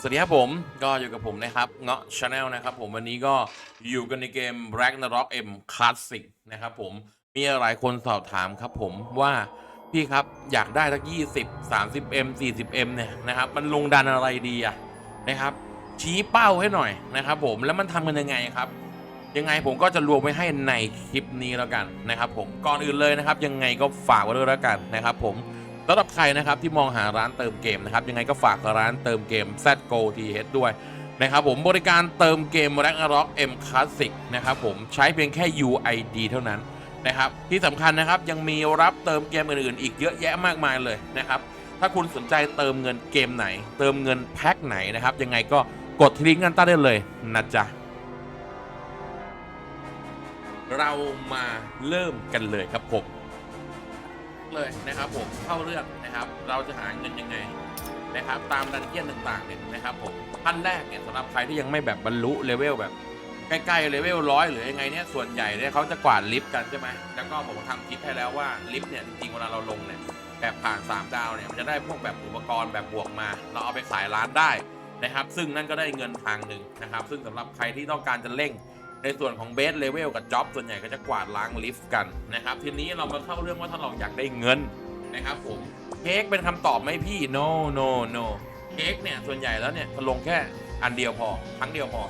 สวัสดีครับผมก็อยู่กับผมนะครับเงาะชาแนลนะครับผมวันนี้ก็อยู่กันในเกม Ragnarok M Classic นะครับผมมีหลายคนสอบถามครับผมว่าพี่ครับอยากได้สัก20 30 M 40 M เนี่ยนะครับมันลงดันอะไรดีอะนะครับชี้เป้าให้หน่อยนะครับผมแล้วมันทำกันยังไงครับ ยังไงผมก็จะรวมไว้ให้ในคลิปนี้แล้วกันนะครับผมก่อนอื่นเลยนะครับ ยังไงก็ฝากไว้ด้วยแล้วกันนะครับผม สำหรับใครนะครับที่มองหาร้านเติมเกมนะครับยังไงก็ฝากร้านเติมเกม ZGO TH ด้วยนะครับผมบริการเติมเกม Ragnarok M Classic นะครับผมใช้เพียงแค่ UID เท่านั้นนะครับที่สำคัญนะครับยังมีรับเติมเกมอื่นๆ อีกเยอะแยะมากมายเลยนะครับถ้าคุณสนใจเติมเงินเกมไหน เติมเงินแพ็คไหนนะครับยังไงก็กดที่ลิงก์กันใต้ได้เลยนะจ๊ะเรามาเริ่มกันเลยครับผม เลยนะครับผมเข้าเรื่องนะครับ เราจะหาเงินยังไงนะครับ ตามดันเจียนต่างๆเนี่ยนะครับผมขั้นแรกเนี่ยสำหรับใครที่ยังไม่แบบบรรลุเลเวลแบบใกล้ๆเลเวลร้อยหรือยังไงเนี่ยส่วนใหญ่เนี่ยเขาจะกวาดลิฟต์กันใช่ไหมแล้วก็ผมทำคลิปให้แล้วว่าลิฟต์เนี่ยจริงๆเวลาเราลงเนี่ยแบบผ่าน 3 ดาวเนี่ยมันจะได้พวกแบบอุปกรณ์แบบบวกมา เราเอาไปขายร้านได้นะครับ ซึ่งนั่นก็ได้เงินทางหนึ่งนะครับ ซึ่งสำหรับใครที่ต้องการจะเร่ง ในส่วนของเบสเลเวลกับจ็อบส่วนใหญ่ก็จะกวาดล้างลิฟต์กันนะครับ ทีนี้เรามาเข้าเรื่องว่าถ้าเราอยากได้เงินนะครับผมเค้กเป็นคำตอบไหมพี่ no no no เค้กเนี่ยส่วนใหญ่แล้วเนี่ยลงแค่อันเดียวพอครั้งเดียวพอ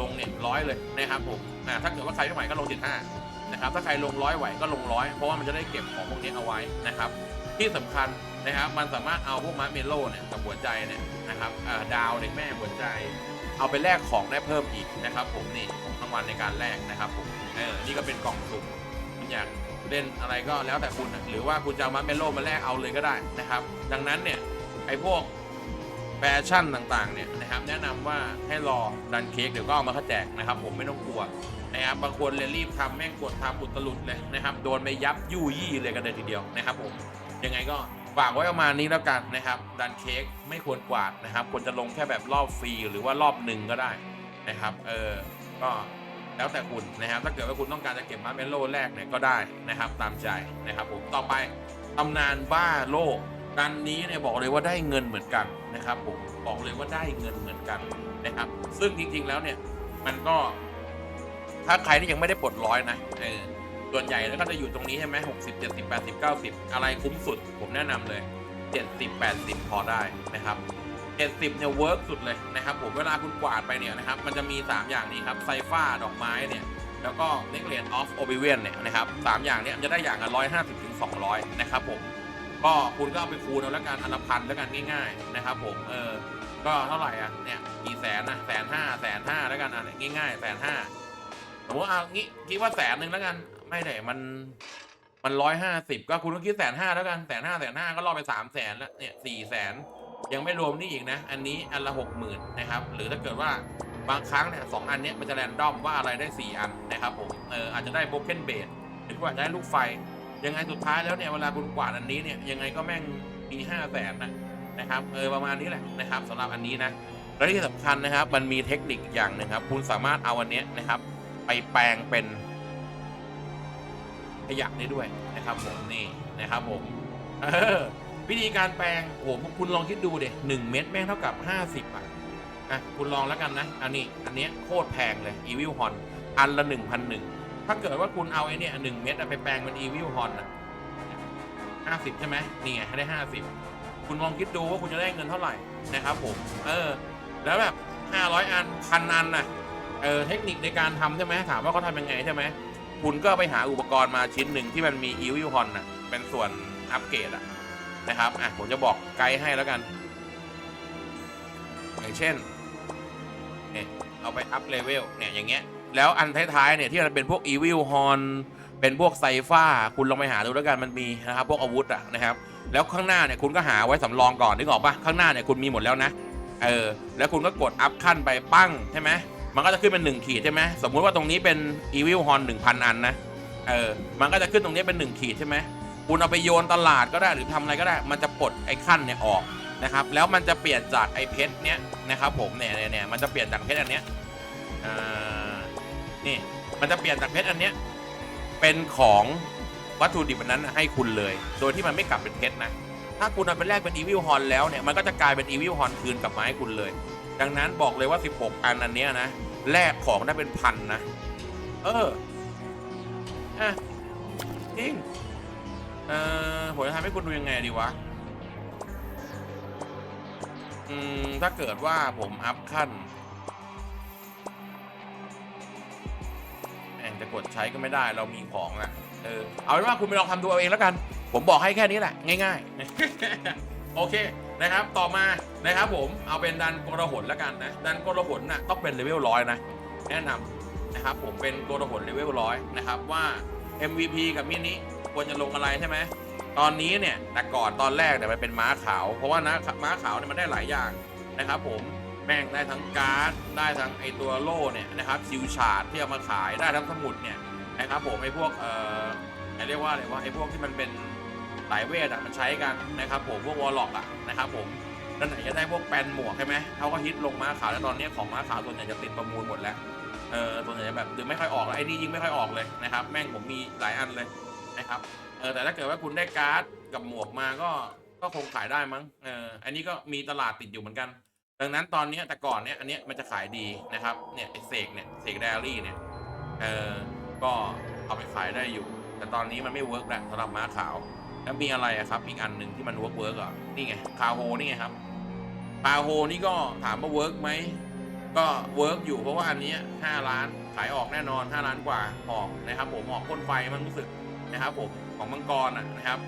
ลงเนี่ยร้อยเลยนะครับผมอ่าถ้าเกิดว่าใครไม่ไหวก็ลง75นะครับถ้าใครลงร้อยไหวก็ลงร้อยเพราะว่ามันจะได้เก็บของพวกนี้เอาไว้นะครับ ที่สำคัญนะครับมันสามารถเอาพวกมาร์เมโล่เนี่ยกับหัวใจเนี่ยนะครับดาวเด็กแม่หัวใจ เอาไปแลกของได้เพิ่มอีกนะครับ ผมนี่ของรางวัลในการแลกนะครับผมเออนี่ก็เป็นกล่องสุ่มคุณอยากเล่นอะไรก็แล้วแต่คุณหรือว่าคุณจะเอามาร์เมโลมาแลกเอาเลยก็ได้นะครับ ดังนั้นเนี่ยไอ้พวกแฟชั่นต่างๆเนี่ยนะครับแนะนำว่าให้รอดันเค้กเดี๋ยวก็เอามาแจกนะครับ ผมไม่ต้องกลัวนะครับบางคนเลยรีบทำแม่งกดทำอุตลุดเลยนะครับ โดนไปยับยู่ยี่เลยกันเลยทีเดียวนะครับผมยังไงก็ ฝากไว้ประมาณนี้แล้วกันนะครับ ดันเค้กไม่ควรกวาดนะครับ ควรจะลงแค่แบบรอบฟรีหรือว่ารอบหนึ่งก็ได้นะครับ เออ ก็แล้วแต่คุณนะครับ ถ้าเกิดว่าคุณต้องการจะเก็บมาเมลโล่แรกเนี่ยก็ได้นะครับ ตามใจนะครับ ผมต่อไปตำนานบ้าโลกดันนี้เนี่ยบอกเลยว่าได้เงินเหมือนกันนะครับ ผมบอกเลยว่าได้เงินเหมือนกันนะครับ ซึ่งจริงๆแล้วเนี่ย มันก็ถ้าใครที่ยังไม่ได้ปลดร้อยนะเออ ส่วนใหญ่แล้วก็จะอยู่ตรงนี้ใช่ไหมหกสิบเจ็ดสิบแปดสิบเก้าสิบอะไรคุ้มสุด ผมแนะนำเลยเจ็ดสิบแปดสิบพอได้นะครับเจ็ดสิบเนี่ยเวิร์กสุดเลยนะครับ ผมเวลาคุณกวาดไปเนี่ยนะครับ มันจะมี3อย่างนี้ครับไซฟ้าดอกไม้เนี่ยแล้วก็เน็กเลนออฟโอบิเวียนเนี่ยนะครับสามอย่างนี่ยมันจะได้อย่างละร้อยห้าสิบถึงสองร้อยนะครับผมก็คุณก็เอาไปคูณเอาแล้วกันอันละพันแล้วกันง่าย ๆนะครับ ผมเออก็เท่าไหร่อะเนี่ยกี่แสนนะแสนห้าแสนห้าแล้วกันอะเนี่ยง่ายๆแสนห้าสมมติเอางี้คิดว่าแสนหนึ่งแล้วกัน ไม่ได้มัน มันร้อยห้าสิบก็คุณก็คิดแสนห้าแล้วกันแสนห้าแสนห้าก็รอไปสามแสนแล้วเนี่ยสี่แสนยังไม่รวมนี่อีกนะ อันนี้อันละหกหมื่นนะครับ หรือถ้าเกิดว่าบางครั้งเนี่ยสองอันเนี้ยมันจะแรนดอมว่าอะไรได้สี่อันนะครับผมเอออาจจะได้โบเกนเบดหรือว่าจะได้ลูกไฟ ยังไงสุดท้ายแล้วเนี่ยเวลาคุณกวาดอันนี้เนี่ยยังไงก็แม่งมีห้าแสนนะนะครับเออประมาณนี้แหละนะครับสำหรับอันนี้นะและที่สำคัญนะครับ มันมีเทคนิคอย่างหนึ่งครับ คุณสามารถเอาอันเนี้ยนะครับ ไปแปลงเป็น ยะได้ด้วยนะครับผมนี่นะครับผมวิธีการแปลงโอ้โหคุณลองคิดดูเด็หนึ่งเม็ดแม่งเท่ากับห้าสิบอะอะคุณลองแล้วกันนะ อันนี้อันเนี้ยโคตรแพงเลยอีวิลฮอนอันละหนึ่งพันหนึ่งถ้าเกิดว่าคุณเอาไอ้นี่หนึ่งเม็ดไปแปลงเป็นอีวิลฮอนอะห้าสิบใช่ไหมนี่ไงให้ได้ห้าสิบคุณลองคิดดูว่าคุณจะได้เงินเท่าไหร่นะครับผม เออ แล้วแบบห้าร้อยอันพันอันน่ะเออเทคนิคในการทำใช่ไหมถามว่าเขาทำยังไงใช่ไหม คุณก็ไปหาอุปกรณ์มาชิ้นหนึ่งที่มันมีอีวิลฮอนน่ะเป็นส่วนอัปเกรดอะนะครับอะผมจะบอกไกด์ให้แล้วกัน อย่างเช่นเนี่ยเอาไปอัพเลเวลเนี่ยอย่างเงี้ยแล้วอันท้ายๆเนี่ยที่มันเป็นพวกอีวิลฮอนเป็นพวกไซฟ้าคุณลองไปหาดูแล้วกันมันมีนะครับพวกอาวุธอะนะครับ แล้วข้างหน้าเนี่ยคุณก็หาไว้สำรองก่อนนึกออกปะข้างหน้าเนี่ยคุณมีหมดแล้วนะเออแล้วคุณก็กดอัพขั้นไปปั้งใช่ไหม มันก็จะขึ้นเป็นหนึ่งขีดใช่ไหมสมมุติว่าตรงนี้เป็น Evil Horn หนึ่งพันอันนะเออมันก็จะขึ้นตรงนี้เป็นหนึ่งขีดใช่ไหมคุณเอาไปโยนตลาดก็ได้หรือทำอะไรก็ได้ มันจะปลดไอ้ขั้นเนี่ยออกนะครับ แล้วมันจะเปลี่ยนจากไอ้เพชรเนี้ยนะครับผมเนี่ยเนี่ยเนี่ยมันจะเปลี่ยนจากเพชรอันเนี้ยอ่านี่มันจะเปลี่ยนจากเพชรอันเนี้ยเป็นของวัตถุดิบอันนั้นให้คุณเลย โดยที่มันไม่กลับเป็นเพชรนะถถ้าคุณเอาไปแลกเป็นอีวิลฮอนแล้วเนี่ยมันก็จะกลายเป็นอีวิลฮอนคืนกลับมาให้คุณเลย ดังนั้นบอกเลยว่า 16 อันอันเนี้ยนะแลกของได้เป็นพันนะ เอออะจริงเออผมจะทำให้คุณดูยังไงดีวะ อืม ถ้าเกิดว่าผมอัพขั้นแม่งจะกดใช้ก็ไม่ได้เรามีของอะเออ เอาเป็นว่าคุณไปลองทำดูเอาเองแล้วกัน ผมบอกให้แค่นี้แหละ ง่าย ๆ โอเค นะครับ ต่อมานะครับผมเอาเป็นดันโกระหนแล้วกันนะ ดันโกระหนน่ะต้องเป็นเลเวลร้อยนะ แนะนำนะครับผมเป็นโกระหนเลเวลร้อยนะครับว่า MVP กับมินิควรจะลงอะไรใช่ไหมตอนนี้เนี่ยแต่ก่อนตอนแรกเนี่ยมันเป็นม้าขาว เพราะว่านะม้าขาวเนี่ยมันได้หลายอย่างนะครับ ผมแม่งได้ทั้งการ์ดได้ทั้งไอตัวโล่เนี่ยนะครับชิวชาร์ดที่เอามาขายได้ทั้งสมุดเนี่ยนะครับผมไอพวกเอ่อไอเรียกว่าอะไรว่าไอพวกที่มันเป็น สายเวทอะมันใช้กันนะครับผมพวกวอลล็อกอะนะครับผมแล้วไหนจะได้พวกแปนหมวกใช่ไหมเขาก็ฮิตลงม้าขาวแล้วตอนนี้ของม้าขาวส่วนใหญ่จะติดประมูลหมดแล้วเออส่วนใหญ่แบบดึงไม่ค่อยออกแล้วไอ้นี่ยิงไม่ค่อยออกเลยนะครับแม่งผมมีหลายอันเลยนะครับเออแต่ถ้าเกิดว่าคุณได้การ์ดกับหมวกมาก็ก็คงขายได้มั้งเอออันนี้ก็มีตลาดติดอยู่เหมือนกัน ดังนั้นตอนนี้แต่ก่อนเนี้ยอันเนี้ยมันจะขายดีนะครับเนี่ยเสกเนี่ยเสกไดอารี่เนี่ยเออก็เอาไปขายได้อยู่ แต่ตอนนี้มันไม่เวิร์กแล้วสำหรับม้าขาว แล้วมีอะไรอะครับ อีกอันหนึ่งที่มันเวิร์กเวิร์กอะนี่ไงคาโฮนี่ไงครับคาโฮนี่ก็ถามว่าเวิร์กไหมก็เวิร์กอยู่เพราะว่าอันนี้ยห้าล้านขายออกแน่นอนห้าล้านกว่าออกนะครับ ผมออกพ่นไฟมันรู้สึกนะครับผมของมังกรอะนะครับ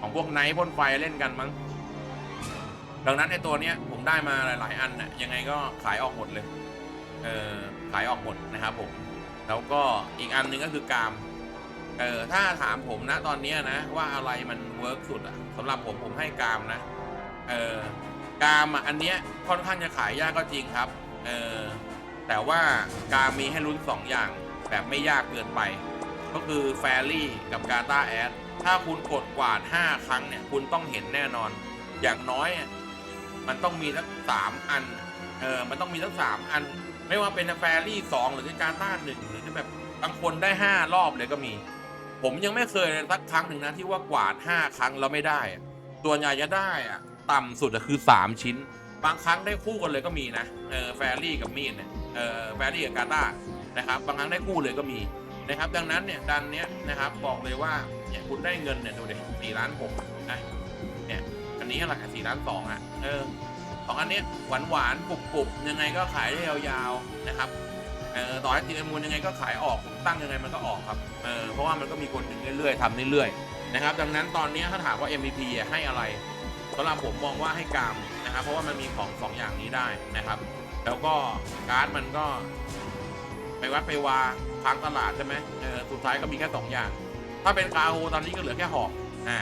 ของพวกไนท์พ่นไฟเล่นกันมั้งดังนั้นในตัวเนี้ยผมได้มาหลาย ๆ อันน่ะยังไงก็ขายออกหมดเลยเออขายออกหมดนะครับผมแล้วก็อีกอันหนึงก็คือกาม เออถ้าถามผมนะตอนนี้นะ ว่าอะไรมันเวิร์กสุดอะสำหรับผมผมให้กามนะ เออกามอันเนี้ยค่อนข้างจะขายยากก็จริงครับ เออแต่ว่ากามมีให้ลุ้นสองอย่าง แบบไม่ยากเกินไป ก็คือแฟรี่กับกาตาแอดถ้าคุณกดกวาด 5 ครั้งเนี่ย คุณต้องเห็นแน่นอน อย่างน้อยมันต้องมีสักสามอัน เออมันต้องมีสักสามอัน ไม่ว่าเป็นแฟรี่สองหรือกาตาหนึ่งหรือแบบบางคนได้5รอบเลยก็มี ผมยังไม่เคยเลยสักครั้งหนึ่งนะที่ว่ากวาด5 ครั้งแล้วไม่ได้ตัวนใหญ่จะได้อะต่ำสุดคือ 3 ชิ้น บางครั้งได้คู่กันเลยก็มีนะเออแฟรี่กับมีดเนี่ยเออแฟรี่กับกาตานะครับบางครั้งได้คู่เลยก็มีนะครับดังนั้นเนี่ยดันเนี้ยนะครับบอกเลยว่าเนี่ยคุณได้เงินเนี่ยดูดิสี่ล้านหกนะเนี่ยอันนี้อะไรสี่ล้านสองอะเออสองอันเนี้ยหวานหวานๆกรุบกรุบๆยังไงก็ขายได้ยาวๆนะครับ เออต่อให้ตีมูลยังไงก็ขายออกผมตั้งยังไงมันก็ออกครับเออเพราะว่ามันก็มีคนดึงเรื่อยๆทำเรื่อยๆนะครับดังนั้นตอนนี้ถ้าถามว่า MVP ให้อะไรสำหรับผมมองว่าให้กามนะครับเพราะว่ามันมีของสองอย่างนี้ได้นะครับ แล้วก็การ์ดมันก็ไปวัดไปวาทางตลาดใช่ไหมเออสุดท้ายก็มีแค่สองอย่าง ถ้าเป็นคาโฮตอนนี้ก็เหลือแค่หอกอ่า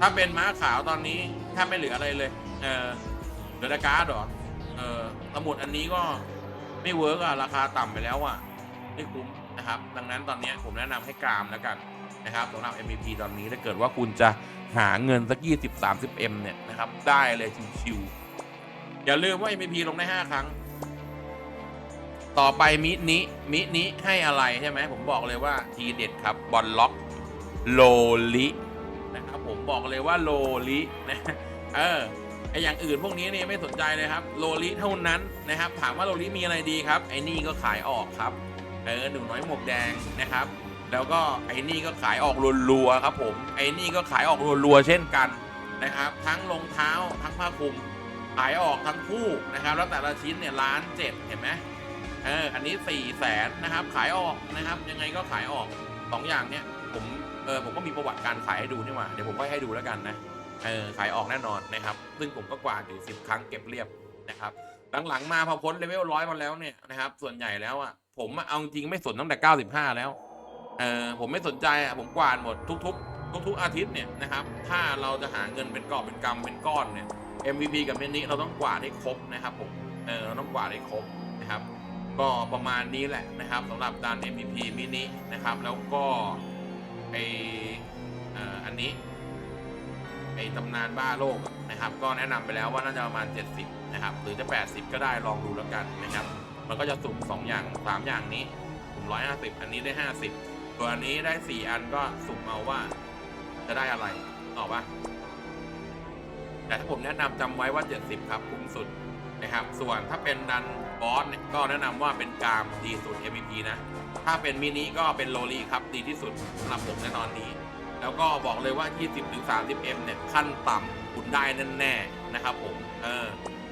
ถ้าเป็นม้าขาวตอนนี้แทบไม่เหลืออะไรเลย เออเหลือแต่การ์ดเหรอเออสมุดอันนี้ก็ ไม่เวิร์กอะราคาต่ำไปแล้วอะไม่คุ้มนะครับ ดังนั้นตอนนี้ผมแนะนำให้กรามแล้วกันนะครับสำหรับ MVP ตอนนี้ถ้าเกิดว่าคุณจะหาเงินสัก20 30 M เนี่ยนะครับ ได้เลยชิวๆอย่าลืมว่า MVP ลงได้ 5 ครั้ง ต่อไปมินิมินิให้อะไรใช่ไหมผมบอกเลยว่าทีเด็ดครับบอลล็อกโลลินะครับผมบอกเลยว่าโลลินะเออ ไออย่างอื่นพวกนี้เนี่ยไม่สนใจเลยครับโลลิเท่านั้นนะครับ ถามว่าโลลิมีอะไรดีครับ ไอนี่ก็ขายออกครับเออหนูน้อยหมวกแดงนะครับ แล้วก็ไอนี่ก็ขายออกรัวๆครับ ผมไอนี่ก็ขายออกรัวๆเช่นกันนะครับ ทั้งรองเท้าทั้งผ้าคลุมขายออกทั้งคู่นะครับ แล้วแต่ละชิ้นเนี่ยล้านเจ็ดเห็นไหมเอออันนี้สี่แสนนะครับ ขายออกนะครับ ยังไงก็ขายออกสองอย่างเนี้ยผมเออผมก็มีประวัติการขายให้ดูนี่หว่าเดี๋ยวผมก็ให้ดูแล้วกันนะ เออขายออกแน่นอนนะครับ ซึ่งผมก็กวาดอยู่สิบครั้งเก็บเรียบนะครับหลังๆมาพอพ้นเลเวลร้อยมาแล้วเนี่ยนะครับส่วนใหญ่แล้วอะผมเอาจริงไม่สนตั้งแต่เก้าสิบห้าแล้วเออผมไม่สนใจอะผมกวาดหมดทุกๆ ทุกๆอาทิตย์เนี่ยนะครับถ้าเราจะหาเงินเป็นกอบเป็นกำเป็นก้อนเนี่ย MVP กับเมนนี้เราต้องกวาดให้ครบนะครับผมเออเราต้องกวาดให้ครบนะครับก็ประมาณนี้แหละนะครับสำหรับดัน MVP มินินะครับแล้วก็ไออ,อันนี้ อตำนานบ้าโลกนะครับ ก็แนะนำไปแล้วว่าน่าจะประมาณ 70 นะครับ หรือจะ 80 ก็ได้ลองดูแล้วกันนะครับ มันก็จะสุ่ม2อย่าง 3 อย่างนี้สุ่ม150 อันนี้ได้ 50 ตัวอันนี้ได้ 4 อันก็สุ่มเอาว่า จะได้อะไรตอบปะแต่ถ้าผมแนะนำจำไว้ว่า 70 ครับคุ้มสุดนะครับ ส่วนถ้าเป็นดันบอสเนี่ยก็แนะนำว่าเป็นกามดีสุด MVP นะ ถ้าเป็นมินิก็เป็นโลลีครับดีที่สุดสำหรับผมในตอนนี้ แล้วก็บอกเลยว่า 20-30M เนี่ยขั้นต่ำคุณได้แน่ๆนะครับผม เออ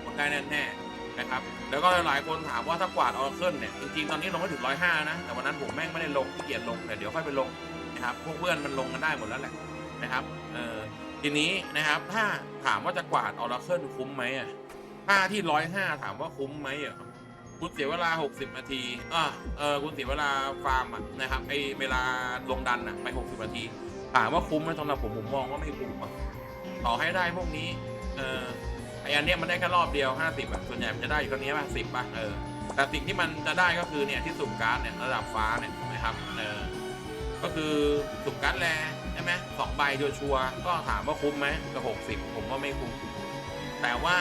คุณได้แน่ๆนะครับ แล้วก็หลายคนถามว่าถ้ากวาดออร์เคิลเนี่ย จริงๆ ตอนนี้ลงไม่ถึง 105 นะ แต่วันนั้นผมแม่งไม่ได้ลงขี้เกียจลงแต่เดี๋ยวค่อยไปลงนะครับ พวกเพื่อนมันลงกันได้หมดแล้วแหละนะครับ เออทีนี้นะครับถ้าถามว่าจะกวาดออร์เคิลคุ้มไหมอะถ้าที่ 105 ถามว่าคุ้มไหมอะคุณเสียเวลา 60 นาที อ่าเออ คุณเสียเวลาฟาร์มอะนะครับ ไอเวลาลงดันอะไป 60 นาที ถามว่าคุ้มไหมสำหรับผมผมมองว่าไม่คุ้มอะต่อให้ได้พวกนี้ เออไออันเนี้ยมันได้แค่รอบเดียว50อะส่วนใหญ่มันจะได้อยู่แค่นี้ป่ะ10ป่ะเออแต่สิ่งที่มันจะได้ก็คือเนี่ยที่สุ่มการ์ดเนี่ยระดับฟ้าเนี่ยนะครับเออก็คือสุ่มการ์ดแลใช่ไหมสองใบชัวร์ก็ถามว่าคุ้มไหมกับ60ผมว่าไม่คุ้มแต่ว่า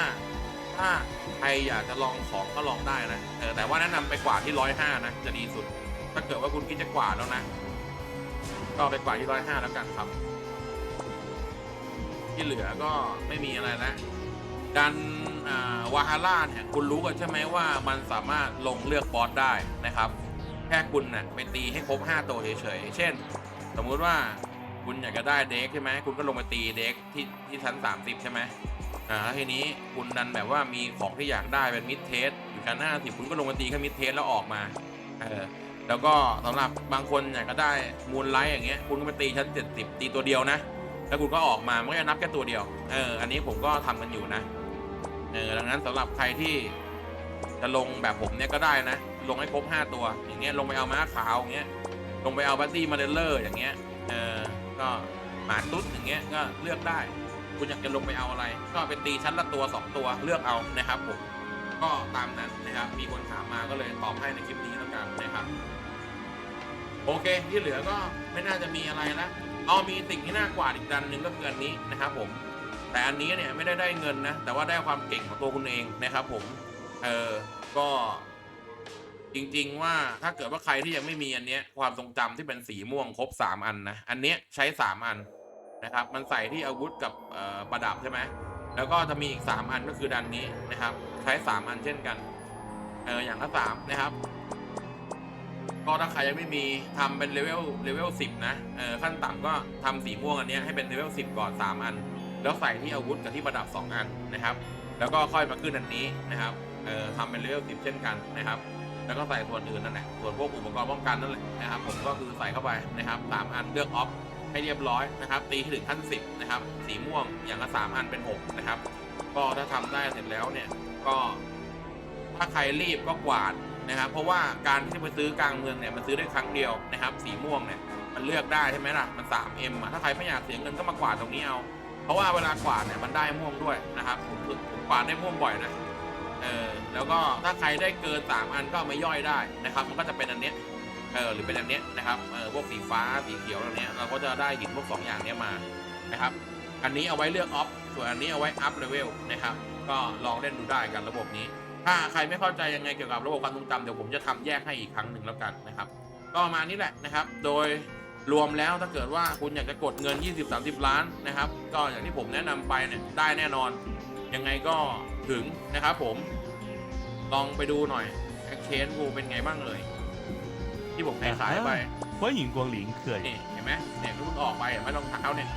ถ้าใครอยากจะลองของก็ลองได้นะเออแต่ว่าแนะนำไปกว่าที่ร้อยห้านะจะดีสุด ถ้าเกิดว่าคุณคิดจะกว่าดแล้วนะ ก็ไปกว่าที่ร้อยห้าแล้วกันครับ ที่เหลือก็ไม่มีอะไรแล้วการอ่าวาฮาร่าเนี่ยคุณรู้กันใช่ไหมว่ามันสามารถลงเลือกบอสได้นะครับ แค่คุณน่ะไปตีให้ครบ 5 ตัวเฉยๆ เช่น สมมุติว่าคุณอยากจะได้เด็กใช่ไหมคุณก็ลงไปตีเด็กที่ที่ชั้น 30 ใช่ไหมอ่าแล้วทีนี้คุณดันแบบว่ามีของที่อยากได้เป็นมิดเทสอยู่ชั้น50 คุณก็ลงไปตีแค่มิดเทสแล้วออกมาเออ แล้วก็สำหรับบางคนอยากจะได้มูลไลท์อย่างเงี้ยคุณก็ไปตีชั้น 70 ตีตัวเดียวนะ แล้วคุณก็ออกมามันก็จะนับแค่ตัวเดียวเอออันนี้ผมก็ทำกันอยู่นะเออดังนั้นสำหรับใครที่จะลงแบบผมเนี่ยก็ได้นะ ลงให้ครบ 5 ตัว อย่างเงี้ยลงไปเอาม้าขาวอย่างเงี้ยลงไปเอาบัตตี้มาเดลเลอร์อย่างเงี้ยเออก็หมาตุ๊ดอย่างเงี้ยก็เลือกได้ คุณอยากจะลงไปเอาอะไร ก็เป็นตีชั้นละตัว 2 ตัวเลือกเอานะครับผม ก็ตามนั้นนะครับมีคนถามมาก็เลยตอบให้ในคลิปนี้แล้วกันนะครับ โอเคที่เหลือก็ไม่น่าจะมีอะไรละเอามีสิ่งที่น่ากว่าดอีกดันหนึ่งก็คืออันนี้นะครับผม แต่อันนี้เนี่ยไม่ได้ได้เงินนะ แต่ว่าได้ความเก่งของตัวคุณเองนะครับผม เออก็จริง ๆ ว่าถ้าเกิดว่าใครที่ยังไม่มีอันเนี้ยความทรงจำที่เป็นสีม่วงครบสามอันนะ อันเนี้ยใช้สามอันนะครับ มันใส่ที่อาวุธกับประดับใช่ไหมแล้วก็จะมีอีกสามอันก็คือดันนี้นะครับ ช้สามอันเช่นกัน เอออย่างละสามนะครับ ก็ถ้าใครยังไม่มีทำเป็นเลเวลเลเวลสิบนะ เออขั้นต่ำก็ทำสีม่วงอันนี้ให้เป็นเลเวลสิบก่อนสามอัน แล้วใส่ที่อาวุธกับที่ประดับสองอันนะครับ แล้วก็ค่อยมาขึ้นอันนี้นะครับ เออทำเป็นเลเวลสิบเช่นกันนะครับแล้วก็ใส่ส่วนอื่นนั่นแหละ ส่วนพวกอุปกรณ์ป้องกันนั่นแหละนะครับ ผมก็คือใส่เข้าไปนะครับสามอันเลือกออฟให้เรียบร้อยนะครับ ตีให้ถึงขั้นสิบนะครับ สีม่วงอย่างละสามอันเป็นหกนะครับ ก็ถ้าทำได้เสร็จแล้วเนี่ย ก็ถ้าใครรีบก็กวาดนะครับ เพราะว่าการที่ไปซื้อกลางเมืองเนี่ยมันซื้อได้ครั้งเดียวนะครับ สีม่วงเนี่ยมันเลือกได้ใช่ไหมล่ะมัน 3M อะถ้าใครไม่อยากเสียเงินก็มากวาดตรงนี้เอาเพราะว่าเวลากวาดเนี่ยมันได้ม่วงด้วยนะครับผมผมกวาดได้ม่วงบ่อยนะเออแล้วก็ถ้าใครได้เกิน 3 อันก็เอามาย่อยได้นะครับ มันก็จะเป็นอันเนี้ยเออหรือเป็นอันเนี้ยนะครับเออพวกสีฟ้าสีเขียวเหล่านี้เราก็จะได้หินพวกสองอย่างเนี้ยมานะครับ อันนี้เอาไว้เลือกออฟส่วนอันนี้เอาไว้อัพเลเวลนะครับ ก็ลองเล่นดูได้กันระบบนี้ ถ้าใครไม่เข้าใจยังไงเกี่ยวกับระบบความทรงจำเดี๋ยวผมจะทำแยกให้อีกครั้งหนึ่งแล้วกันนะครับ ก็มานี้แหละนะครับ โดยรวมแล้วถ้าเกิดว่าคุณอยากจะกดเงิน 20-30 ล้านนะครับ ก็อย่างที่ผมแนะนำไปเนี่ยได้แน่นอน ยังไงก็ถึงนะครับผมลองไปดูหน่อยแอคเชนกูเป็นไงบ้างเลยที่ผมขายไปว่าหญิงกวงหลิงเขื่อนนี่เห็นไหมเนี่ยรุ่นออกไปไม่นไหมรองเท้าเนี่ย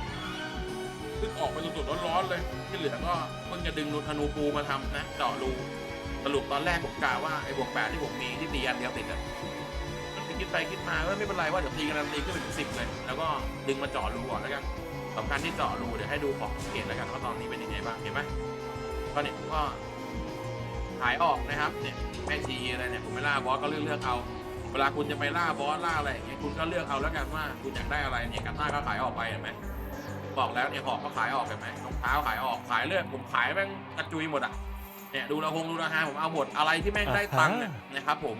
เพิ่งออกไปสดๆร้อนๆเลย ที่เหลือก็เพิ่งจะดึงนูธนูปูมาทำนะเจาะรูสรุปตอนแรกผมกะว่าไอ้บวกแปดที่ผมมีที่ตีอันเดียวติดอะมันคิดไปคิดมาก็ไม่เป็นไรว่าเดี๋ยวตีกันตีขึ้นไปถึงสิบเลย แล้วก็ดึงมาเจาะรูก่อนแล้วกันสำคัญที่เจาะรูเดี๋ยวให้ดูของเกตแล้วกันว่าตอนนี้เป็นยังไงบ้างเห็นไหมก็เนี่ยก็ขายออกนะครับเนี่ยแม่ชีอะไรเนี่ยผมไม่ล่าบอสก็เลือกเลือกเอาเวลาคุณจะไปล่าบอสล่าอะไรอย่างเงี้ยคุณก็เลือกเอาแล้วกันว่าคุณอยากได้อะไรเนี่ยกันหน้าก็ขายออกไปเห็นไหม บอกแล้วเนี่ยหอกก็ขายออกเห็นไหมรองเท้าขายออกขายเลือกผมขายแม่งกระจุยหมดอะเนี่ยดูราคงดูราคาผมเอาหมดอะไรที่แม่งได้ตังค์เนี่ยนะครับผม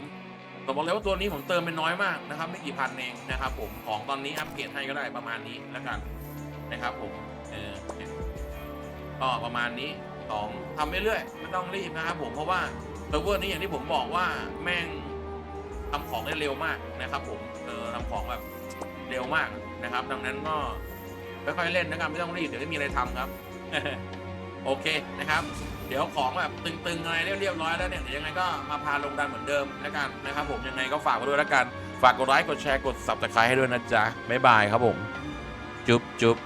ผมบอกเลยว่าตัวนี้ผมเติมเป็นน้อยมากนะครับไม่กี่พันเองนะครับผมของตอนนี้อัปเกรดให้ก็ได้ประมาณนี้แล้วกันนะครับผมเออเนี่ยก็ประมาณนี้สองทำเรื่อยๆไม่ต้องรีบนะครับผมเพราะว่าเซิร์ฟเวอร์นี้อย่างที่ผมบอกว่าแม่งทำของได้เร็วมากนะครับผมเออทำของแบบเร็วมากนะครับ ดังนั้นก็ ค่อยๆเล่นนะครับ ไม่ต้องรีบเดี๋ยวไม่มีอะไรทำครับ โอเคนะครับ เดี๋ยวของแบบตึงๆอะไรเรียบร้อยแล้วเนี่ยเดี๋ยวยังไงก็มาพาลงดันเหมือนเดิมแล้วกันนะครับ ผมยังไงก็ฝากไว้ด้วยแล้วกัน ฝากกดไลค์กดแชร์กด subscribe ให้ด้วยนะจ๊ะบ๊ายบายครับผม จุ๊บจุ๊บ